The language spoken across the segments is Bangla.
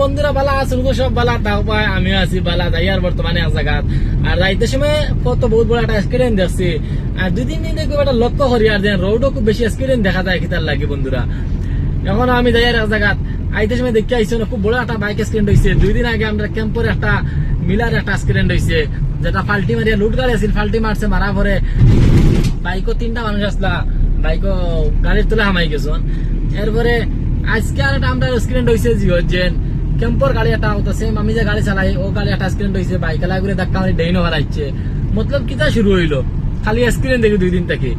বন্ধুরা বালা আসুন সব বালা তাও পায়, আমিও আছি বালা, যাই আর বর্তমানে এক আর যাইতে সময় কত বহুত বড় একটা স্ক্রিন দেখছি। আর দুই তিন দিন লক্ষ্য করি আর যে রোডও দেখা যায় বন্ধুরা। এখন আমি যাই আর এক আইতে সময় দেখতে আইসি খুব বড় একটা বাইক স্ক্রিন হয়েছে দুই আগে আমরা ক্যাম্পের একটা মিলার একটা স্ক্রিন হয়েছে যেটা ফাল্টি মারিয়া লুট গাড়ি আছিল, ফাল্টি মারছে মারা পরে বাইকও তিনটা মানুষ আসলা বাইকও গাড়ির তুলে হামাই গেছন। এরপরে আজকে আর একটা আমরা হয়েছে ক্যাম্পর গাড়ি একটা সেম আমি যে গাড়ি চালাই, ও গাড়ি একটা হয়েছে বাইক করে ধাক্কা মারি ডেইনো হারাইছে। মতলব কিতা শুরু হইল? খালি স্ক্রিন দেখি দুই দিন থেকে।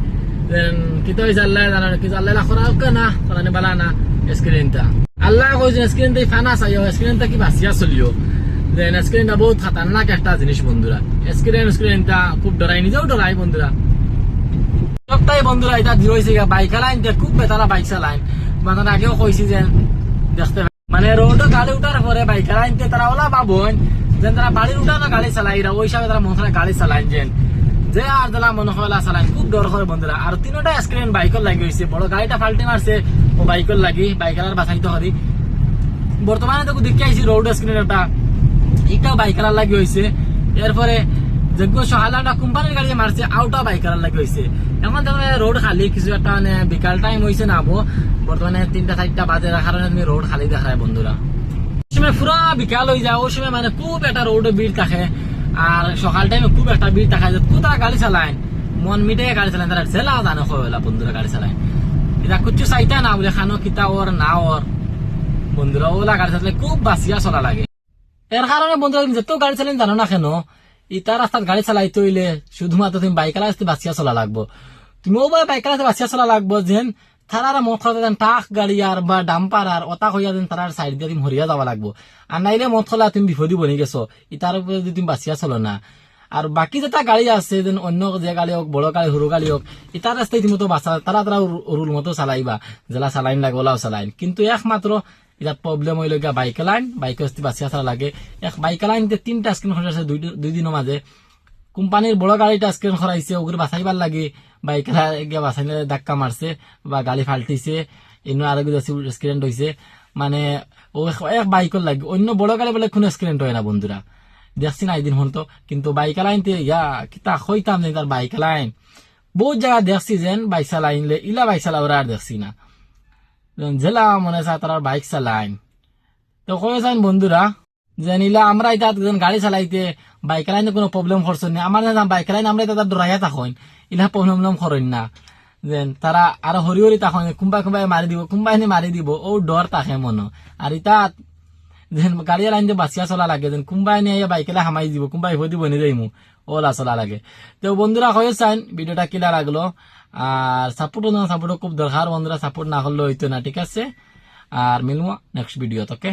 কিতা হয়েছে আল্লাহ জানা কিন্তু আল্লাহ হোক না করা বালা না আল্লাহ ফানা কি বাঁচিয়া চলিও। দেন স্ক্রিনটা বহুত খাতারনাক একটা জিনিস বন্ধুরা। স্ক্রিন স্ক্রিনটা খুব ডরাই, নিজেও ডরাই বন্ধুরা। সপ্তাহে বন্ধুরা, এটা দিয়েছে বাইক চালাইন খুব বেতারা বাইক চালাইন মানে আগেও কইছি যে দেখতে মানে রোড গাড়ি উঠার পরে বাইক চালাইনতে তারা ওলা পাবন যেন তারা বাড়ির উঠানো গাড়ি চালাই ওই হিসাবে তারা মনে গাড়ি চালাইন যেন। যে আর দিলা মনে হয় চালাইন, খুব ডর করে বন্ধুরা। আর তিনটা স্ক্রিন বাইকর লাগি হয়েছে বড় গাড়িটা ফাল্টি মারছে ও বাইকর লাগি বাইকের আর বাঁচাইতে হরি বর্তমানে তো দেখে আইছি রোড স্ক্রিন এটা। বাইকার লাগি হয়েছে এরপরে যোগ্য সহালাটা কোম্পানির গাড়ি মারছে আউটা বাইকার লাগি হয়েছে এখন দেখো রোড খালি, কিছু একটা মানে বিকাল টাইম হয়েছে না বর্তমানে তিনটা চারটা বাজে কারণে তুমি রোড খালি দেখায় বন্ধুরা। সময় পুরা বিকাল হয়ে যায় ওই সময় মানে খুব একটা রোড ভিড় থাকে। আর সকাল টাইমে খুব একটা ভিড় থাকে কোথায় গাড়ি চালায়, মন মিটে গাড়ি চালায় তারা জেলা জানো হইলা বন্ধুরা গাড়ি চালায়। এটা কুচ্ছু চাইতা না বলে, খানো কিতা ওর না ওর বন্ধুরা, ওলা গাড়ি চালালে খুব বাঁচিয়া চলা লাগে। এর কারণে বন্ধুরা, তুমি যত গাড়ি চালাইন জানো না কেন? ইটা রাস্তাত গাড়ি চালাইতে হইলে শুধুমাত্র তুমি বাইক আসতে বাঁচিয়া চলা লাগবো। তুমিও বা বাইক আসতে বাঁচিয়া চলা লাগবো যেন তারা মত খাওয়া দেন টাক গাড়ি আর বা ডাম্পার আর অতা হইয়া দেন তার সাইড দিয়ে তুমি হরিয়া যাওয়া লাগবো। আর নাইলে মত খোলা তুমি বিপদী বনি গেছো ইটার উপরে যদি তুমি বাঁচিয়া চলো না। আর বাকি যেটা গাড়ি আছে যেন অন্য যে গাড়ি হোক বড় গাড়ি সরু গাড়ি হোক ইটার রাস্তায় তুমি তো বাঁচা তারা তারা রুল মতো চালাইবা। জেলা চালাইন লাগে, ওলাও চালাইন। কিন্তু একমাত্র এটা প্রবলেম হইল গিয়া বাইক লাইন। বাইক আসতে বাঁচিয়া চালা লাগে। এক বাইক লাইন তিনটা স্ক্রিন খসাইছে দুই দুই দিনের মাঝে কোম্পানির বড় গাড়িটা স্ক্রিন খরাইছে ওগুলো বাঁচাইবার লাগে। বাইক গিয়া বাঁচাইলে ধাক্কা মারছে বা গাড়ি ফাল্টিছে এনে আরও স্ক্রিন হয়েছে মানে ও এক- বাইকের লাগে অন্য বড় গাড়ি বলে কোনো স্ক্রিন হয় না বন্ধুরা। দেখছি না একদিন হতো কিন্তু বাইক লাইনতে ইয়া, কিতা হইতাম না তার বাইক লাইন। বহুত জায়গা দেখছি যেন বাইক চালাইলে ইলা বাইক চালা ওরা আর দেখছি না। জেলা মনে চায় তারা বাইক চালাইন তো কয়ে চাইন বন্ধুরা যে নিলা আমরা এটা যেন গাড়ি চালাইতে, বাইক লাইনে কোনো প্রবলেম করছ না। আমার বাইক লাইন আমরা এটা ডরাইয়া থাকইন ইলা প্রবলেম করেন না। যেন তারা আরও হরি হরি থাকেন কোনবাই কোনবাই মারি দিব কোনবাই নি মারি দিব ও ডর থাকে মন। আর ইটা যেন গাড়ি লাইন যে বাঁচিয়া চলা লাগে, যেন কোনবাই নিয়ে বাইকেলা হামাই দিব, কোনবাই হই দিব নি যাইমু ওলা চলা লাগে। তো বন্ধুরা হয়ে চাইন ভিডিওটা কিলা লাগল আর সাপোর্ট সাপোর্ট খুব দরকার বন্ধুরা সাপোর্ট না করলে হইতো না, ঠিক আছে? আর মিলবো নেক্সট ভিডিও ওকে